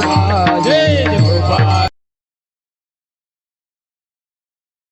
아.